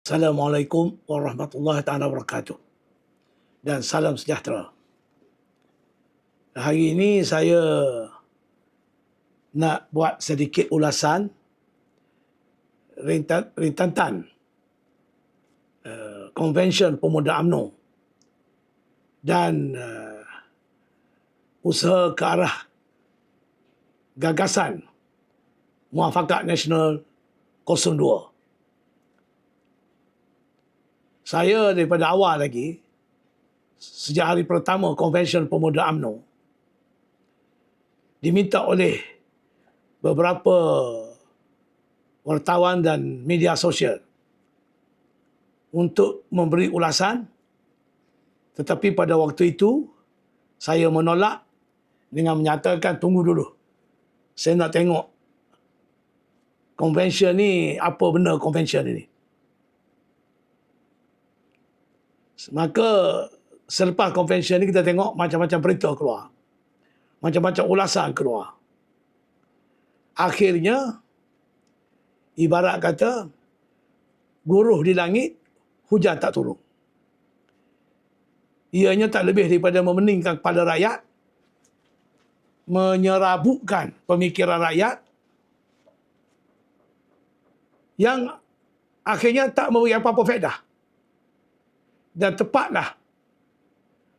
Assalamualaikum warahmatullahi taala wabarakatuh. Dan salam sejahtera. Hari ini saya nak buat sedikit ulasan rintan, rintantan uh, Convention Pemuda UMNO dan uh, usaha ke arah gagasan Muafakat Nasional 02 saya daripada awal lagi sejak hari pertama Convention Pemuda UMNO diminta oleh beberapa wartawan dan media sosial untuk memberi ulasan. Tetapi pada waktu itu saya menolak dengan menyatakan tunggu dulu saya nak tengok convention ni apa benda convention ini Maka selepas convention ni kita tengok macam-macam berita keluar. Macam-macam ulasan keluar. Akhirnya ibarat kata guruh di langit hujan tak turun. Ianya tak lebih daripada memeningkan kepada rakyat menyerabukkan pemikiran rakyat yang akhirnya tak memberi apa-apa faedah dan tepatlah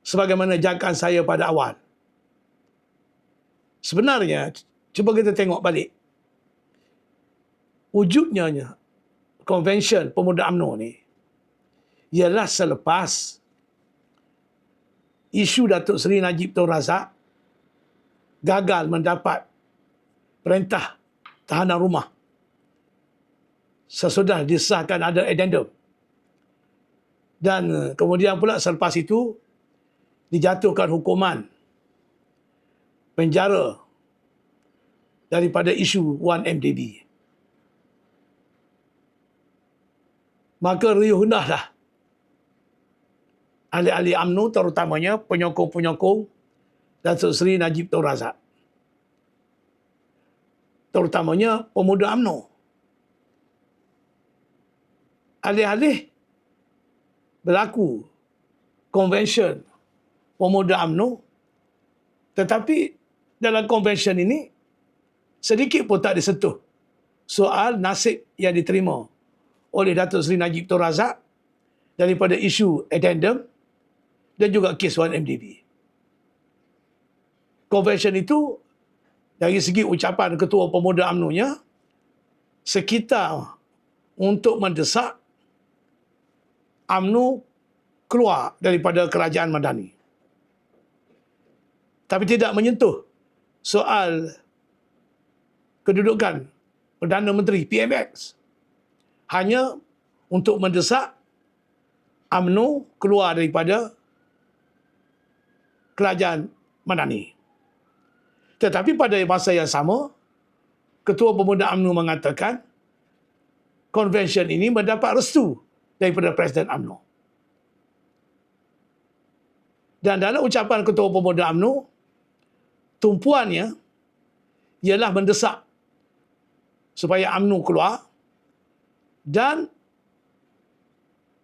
sebagaimana jangkaan saya pada awal. Sebenarnya, cuba kita tengok balik. Wujudnya konvensyen pemuda UMNO ni ialah selepas isu Datuk Seri Najib Tun Razak gagal mendapat perintah tahanan rumah sesudah disahkan ada addendum dan eh, kemudian pula selepas itu dijatuhkan hukuman penjara daripada isu 1MDB. Maka riuh hendahlah ahli-ahli UMNO terutamanya penyokong-penyokong Datuk Seri Najib Tun Razak. Terutamanya pemuda UMNO. Alih-alih berlaku. Convention. Pemuda UMNO tetapi dalam convention ini sedikit pun tak disentuh. Soal nasib yang diterima oleh Datuk Seri Najib Tun Razak daripada isu addendum dan juga kes 1MDB. Convention itu dari segi ucapan Ketua Pemuda UMNO-nya sekitar untuk mendesak UMNO keluar daripada kerajaan Madani. Tapi tidak menyentuh soal kedudukan Perdana Menteri PMX. Hanya untuk mendesak UMNO keluar daripada kerajaan Madani. Tetapi pada masa yang sama, Ketua Pemuda UMNO mengatakan konvensyen ini mendapat restu daripada Presiden UMNO. Dan dalam ucapan Ketua Pemuda UMNO, tumpuannya ialah mendesak supaya UMNO keluar dan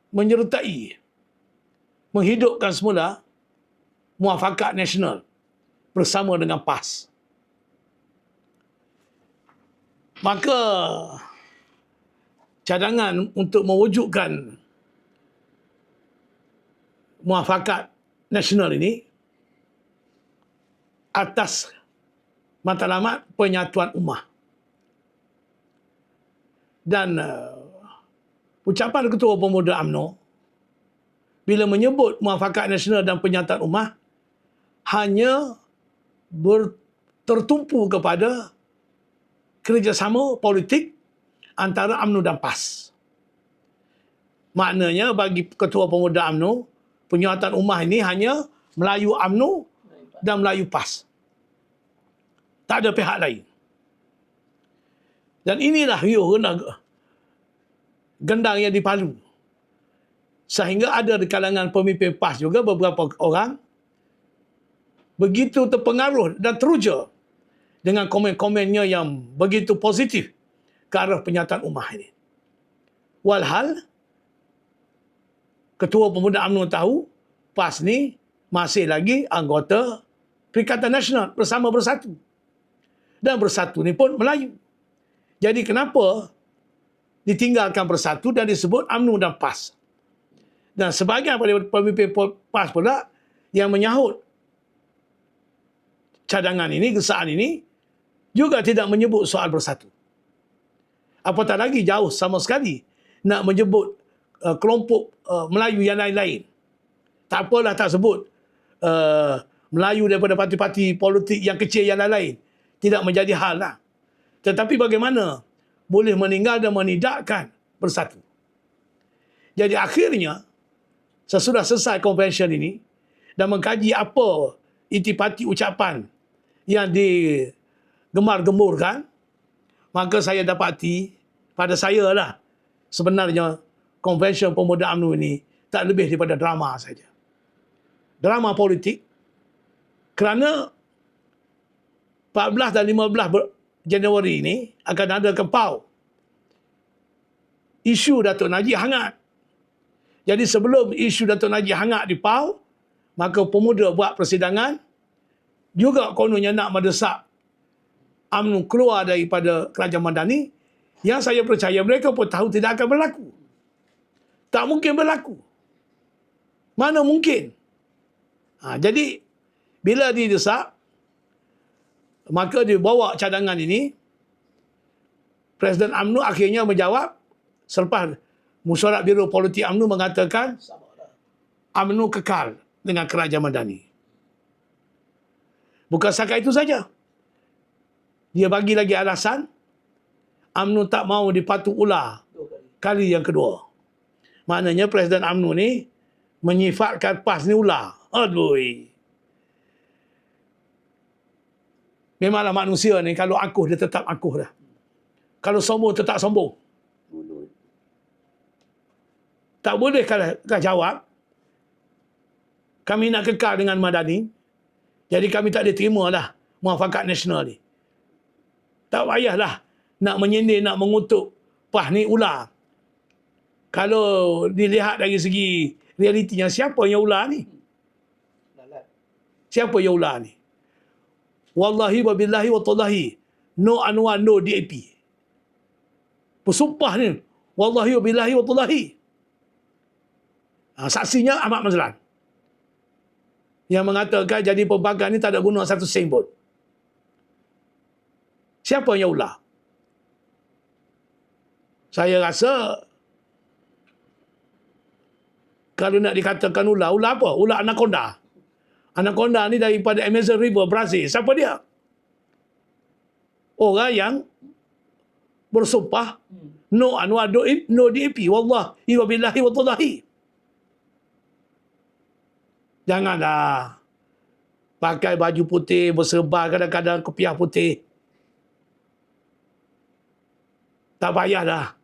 menyertai menghidupkan semula muafakat nasional bersama dengan PAS. Maka cadangan untuk mewujudkan muafakat nasional ini atas matlamat penyatuan ummah. Dan uh, ucapan Ketua Pemuda AMNO bila menyebut muafakat nasional dan penyatuan ummah hanya ber, tertumpu kepada kerjasama politik antara UMNO dan PAS. Maknanya bagi Ketua Pemuda UMNO, penyuatan ummah ini hanya Melayu UMNO dan Melayu PAS. Tak ada pihak lain. Dan inilah yo gendang yang dipalu. Sehingga ada di kalangan pemimpin PAS juga beberapa orang begitu terpengaruh dan teruja dengan komen-komennya yang begitu positif ke arah penyataan ummah ini. Walhal, Ketua Pemuda UMNO tahu PAS ni masih lagi anggota Perikatan Nasional bersama bersatu. Dan bersatu ni pun Melayu. Jadi kenapa ditinggalkan bersatu dan disebut UMNO dan PAS? Dan sebagian daripada pemimpin PAS pula yang menyahut cadangan ini, gesaan ini, juga tidak menyebut soal bersatu. Apatah lagi jauh sama sekali nak menyebut uh, kelompok uh, Melayu yang lain-lain. Tak apalah tak sebut uh, Melayu daripada parti-parti politik yang kecil yang lain-lain. Tidak menjadi hal lah. Tetapi bagaimana boleh meninggal dan menidakkan bersatu. Jadi akhirnya, sesudah selesai konvensyen ini dan mengkaji apa intipati ucapan yang digemar-gemurkan, maka saya dapati pada saya lah sebenarnya konvensyen pemuda UMNO ini tak lebih daripada drama saja. Drama politik kerana 14 dan 15 Januari ini akan ada kepau isu Datuk Najib hangat. Jadi sebelum isu Datuk Najib hangat di PAU, maka pemuda buat persidangan juga kononnya nak mendesak UMNO keluar daripada kerajaan Madani yang saya percaya mereka pun tahu tidak akan berlaku. Tak mungkin berlaku. Mana mungkin? Ha, jadi, bila didesak, maka dibawa cadangan ini, Presiden UMNO akhirnya menjawab, selepas musyarat Biro Politik UMNO mengatakan, UMNO kekal dengan kerajaan Madani. Bukan sahaja itu saja. Dia bagi lagi alasan UMNO tak mau dipatu ular kali yang kedua. Maknanya Presiden UMNO ni menyifatkan PAS ni ular. Aduh. Memanglah manusia ni kalau akuh dia tetap akuh dah. Kalau sombong tetap sombong. Tak boleh kalau jawab kami nak kekal dengan Madani jadi kami tak diterima lah muafakat nasional ni. Tak payahlah nak menyindir, nak mengutuk. Pah ni ular. Kalau dilihat dari segi realitinya, siapa yang ular ni? Siapa yang ular ni? Wallahi wa billahi wa tallahi. No Anwar, no DAP. Bersumpah ni. Wallahi wa billahi wa tallahi. Ha, saksinya Ahmad Mazlan yang mengatakan jadi pembangkang ni tak ada guna satu sen pun. Siapa yang ulah? Saya rasa kalau nak dikatakan ular, ular apa? Ular anaconda. Anaconda ni daripada Amazon River, Brazil. Siapa dia? Orang yang bersumpah no anwar do no DAP wallah wa billahi wa tallahi Janganlah pakai baju putih, berserban kadang-kadang kopiah putih. Tak payah dah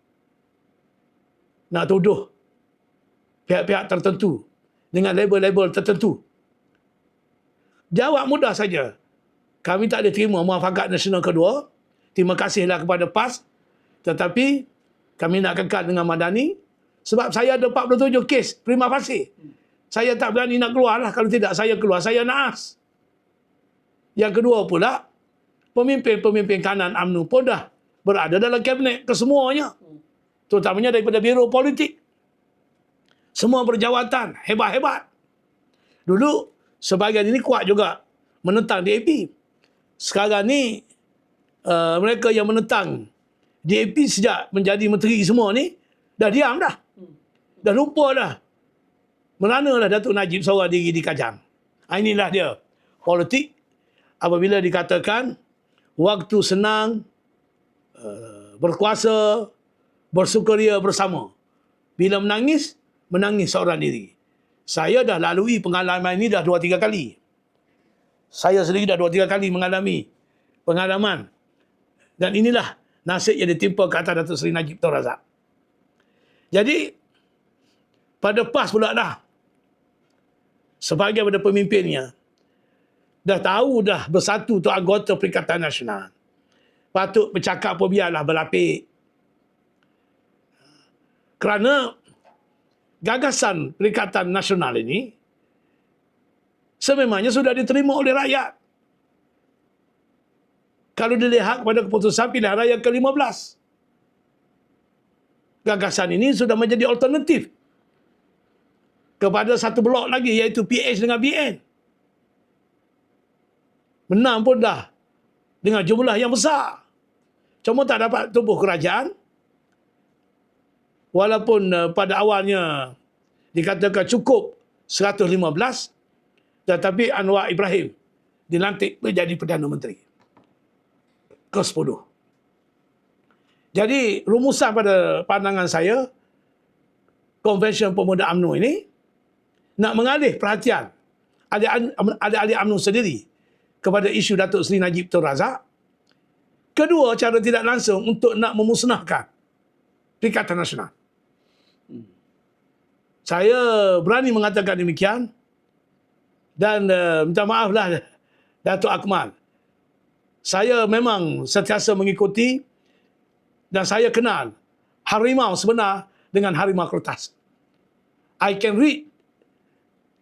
nak tuduh pihak-pihak tertentu dengan label-label tertentu. Jawab mudah saja. Kami tak ada terima muafakat nasional kedua. Terima kasihlah kepada PAS. Tetapi kami nak kekal dengan Madani sebab saya ada 47 kes prima facie. Saya tak berani nak keluar lah. Kalau tidak saya keluar, saya naas. Yang kedua pula, pemimpin-pemimpin kanan UMNO pun dah berada dalam kabinet kesemuanya. Terutamanya daripada biro politik. Semua berjawatan, hebat-hebat. Dulu, sebagian ini kuat juga menentang DAP. Sekarang ni, uh, mereka yang menentang DAP sejak menjadi menteri semua ni, dah diam dah. Dah lupa dah Meranalah Datuk Najib seorang diri di Kajang. Ha, inilah dia. Politik apabila dikatakan waktu senang, uh, berkuasa, bersukaria bersama. Bila menangis, menangis seorang diri. Saya dah lalui pengalaman ini dah dua tiga kali. Saya sendiri dah dua tiga kali mengalami pengalaman. Dan inilah nasib yang ditimpa ke atas Datuk Seri Najib Tun Razak. Jadi, pada PAS pula dah sebagai pada pemimpinnya dah tahu dah bersatu tu anggota Perikatan Nasional. Patut bercakap pun biarlah berlapik. Kerana gagasan Perikatan Nasional ini sememangnya sudah diterima oleh rakyat. Kalau dilihat kepada keputusan pilihan raya ke-15. Gagasan ini sudah menjadi alternatif kepada satu blok lagi iaitu PH dengan BN. Menang pun dah dengan jumlah yang besar. Cuma tak dapat tubuh kerajaan. Walaupun uh, pada awalnya dikatakan cukup 115 tetapi Anwar Ibrahim dilantik menjadi Perdana Menteri ke-10. Jadi rumusan pada pandangan saya Konvensyen Pemuda UMNO ini nak mengalih perhatian ahli-ahli UMNO sendiri kepada isu Datuk Seri Najib Tun Razak. Kedua, cara tidak langsung untuk nak memusnahkan Perikatan Nasional. Saya berani mengatakan demikian dan uh, minta maaflah Datuk Akmal. Saya memang sentiasa mengikuti dan saya kenal harimau sebenar dengan harimau kertas. I can read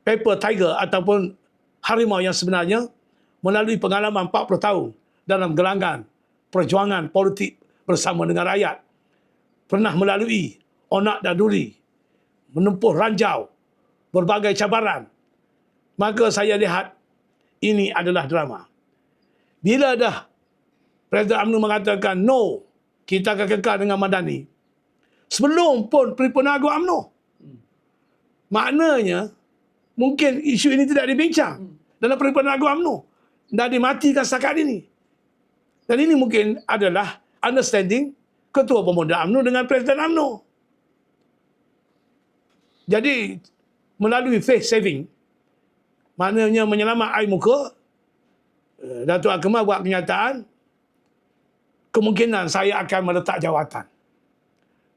paper tiger ataupun harimau yang sebenarnya melalui pengalaman 40 tahun dalam gelangan perjuangan politik bersama dengan rakyat. Pernah melalui onak dan duri, menempuh ranjau, berbagai cabaran. Maka saya lihat ini adalah drama. Bila dah Presiden UMNO mengatakan no, kita akan kekal dengan Madani. Sebelum pun Peripenagu UMNO. Maknanya, mungkin isu ini tidak dibincang dalam Peripenagu UMNO dah dimatikan setakat ini. Dan ini mungkin adalah understanding Ketua Pemuda UMNO dengan Presiden UMNO. Jadi, melalui face saving, maknanya menyelamat air muka, eh, Datuk Akmal buat kenyataan, kemungkinan saya akan meletak jawatan.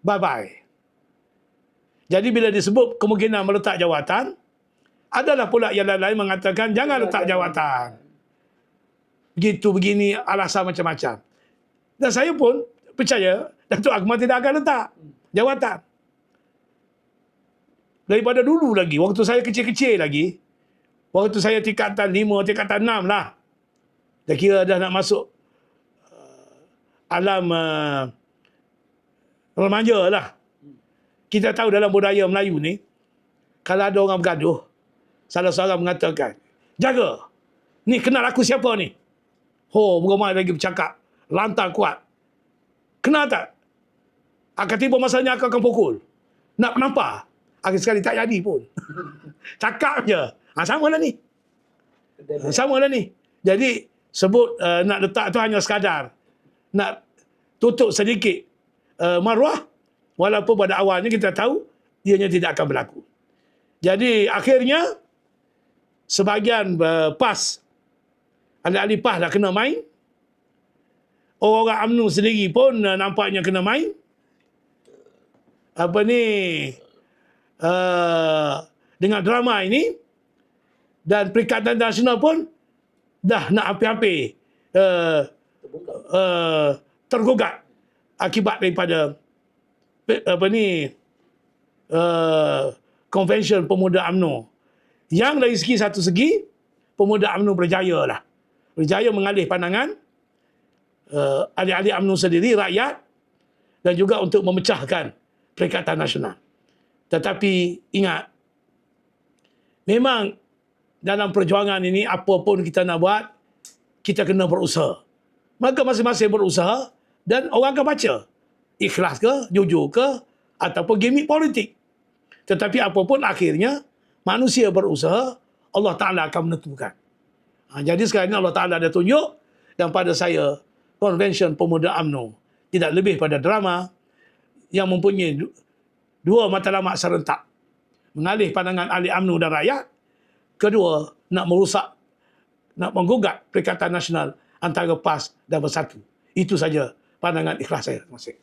Bye-bye. Jadi bila disebut kemungkinan meletak jawatan, adalah pula yang lain-lain mengatakan jangan letak jawatan begitu begini alasan macam-macam. Dan saya pun percaya Datuk Akmal tidak akan letak jawatan. Daripada dulu lagi, waktu saya kecil-kecil lagi, waktu saya tingkatan lima, tingkatan enam lah. Dah kira dah nak masuk uh, alam uh, remaja lah. Kita tahu dalam budaya Melayu ni, kalau ada orang bergaduh, salah seorang mengatakan, jaga, ni kenal aku siapa ni? Ho, beramai lagi bercakap. Lantang kuat. Kenal tak? Akan tiba masanya aku akan pukul. Nak nampak? Akhir sekali tak jadi pun. Cakap je. Ha, sama lah ni. Ha, sama lah ni. Jadi, sebut uh, nak letak tu hanya sekadar. Nak tutup sedikit uh, maruah. Walaupun pada awalnya kita tahu, ianya tidak akan berlaku. Jadi, akhirnya, sebahagian uh, PAS ahli-ahli PAS dah kena main. Orang-orang UMNO sendiri pun uh, nampaknya kena main. Apa ni? Uh, dengan drama ini. Dan Perikatan Nasional pun dah nak api-api uh, uh, tergugat akibat daripada apa ni uh, Convention Pemuda UMNO. Yang dari segi satu segi, Pemuda UMNO berjaya lah berjaya mengalih pandangan uh, ahli-ahli UMNO sendiri, rakyat dan juga untuk memecahkan Perikatan Nasional. Tetapi ingat, memang dalam perjuangan ini apa pun kita nak buat, kita kena berusaha. Maka masing-masing berusaha dan orang akan baca. Ikhlas ke, jujur ke, ataupun gimmick politik. Tetapi apapun akhirnya, manusia berusaha, Allah Ta'ala akan menentukan. Ha, jadi sekarang ini Allah Ta'ala ada tunjuk dan pada saya Convention Pemuda UMNO tidak lebih pada drama yang mempunyai dua matlamat serentak. Mengalih pandangan ahli UMNO dan rakyat. Kedua, nak merusak, nak menggugat Perikatan Nasional antara PAS dan Bersatu. Itu saja pandangan ikhlas saya. Terima kasih.